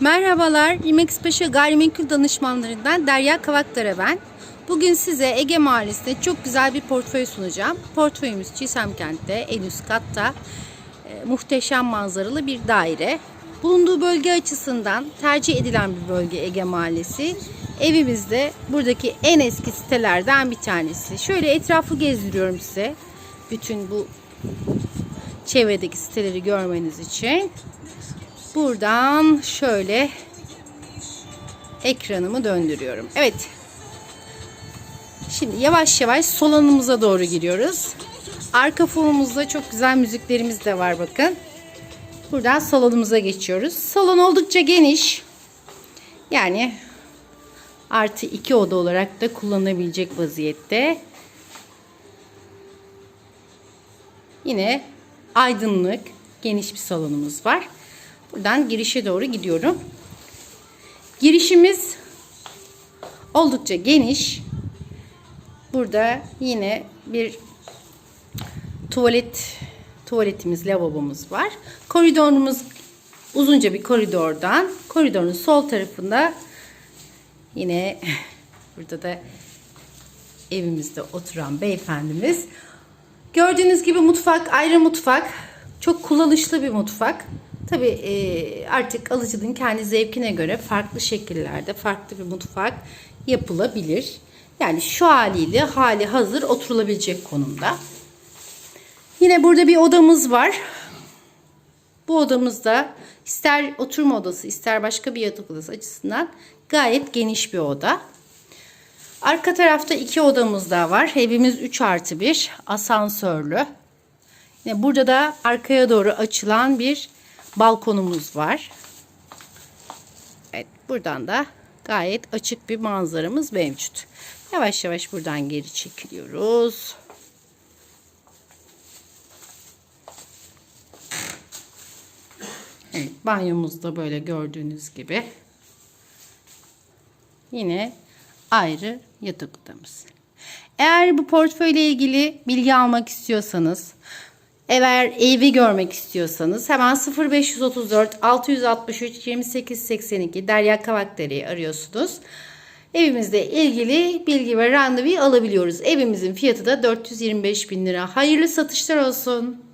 Merhabalar, İmex Paşa Gayrimenkul Danışmanlarından Derya Kavaklara ben. Bugün size Ege Mahallesi'nde çok güzel bir portföy sunacağım. Portföyümüz Çiğsemkent'te, en üst katta e, muhteşem manzaralı bir daire. Bulunduğu bölge açısından tercih edilen bir bölge Ege Mahallesi. Evimiz de buradaki en eski sitelerden bir tanesi. Şöyle etrafı gezdiriyorum size. Bütün bu çevredeki siteleri görmeniz için. Buradan şöyle ekranımı döndürüyorum. Evet. Şimdi yavaş yavaş salonumuza doğru giriyoruz. Arka fonumuzda çok güzel müziklerimiz de var bakın. Buradan salonumuza geçiyoruz. Salon oldukça geniş. Yani artı iki oda olarak da kullanılabilecek vaziyette. Yine aydınlık, geniş bir salonumuz var. Buradan girişe doğru gidiyorum. Girişimiz oldukça geniş. Burada yine bir tuvalet tuvaletimiz, lavabomuz var. Koridorumuz uzunca bir koridordan. Koridorun sol tarafında yine burada da evimizde oturan beyefendimiz. Gördüğünüz gibi mutfak, ayrı mutfak. Çok kullanışlı bir mutfak. Tabii e, artık alıcının kendi zevkine göre farklı şekillerde farklı bir mutfak yapılabilir. Yani şu haliyle hali hazır oturulabilecek konumda. Yine burada bir odamız var. Bu odamızda ister oturma odası ister başka bir yatak odası açısından gayet geniş bir oda. Arka tarafta iki odamız daha var. Evimiz 3 artı 1 asansörlü. Yine burada da arkaya doğru açılan bir balkonumuz var. Evet buradan da gayet açık bir manzaramız mevcut. Yavaş yavaş buradan geri çekiliyoruz. Evet banyomuzda böyle gördüğünüz gibi. Yine ayrı yatak odamız. Eğer bu portföyle ilgili bilgi almak istiyorsanız, eğer evi görmek istiyorsanız hemen 0534 663 28 82 Derya Kavakdere'yi arıyorsunuz. Evimizle ilgili bilgi ve randevu alabiliyoruz. Evimizin fiyatı da 425 bin lira. Hayırlı satışlar olsun.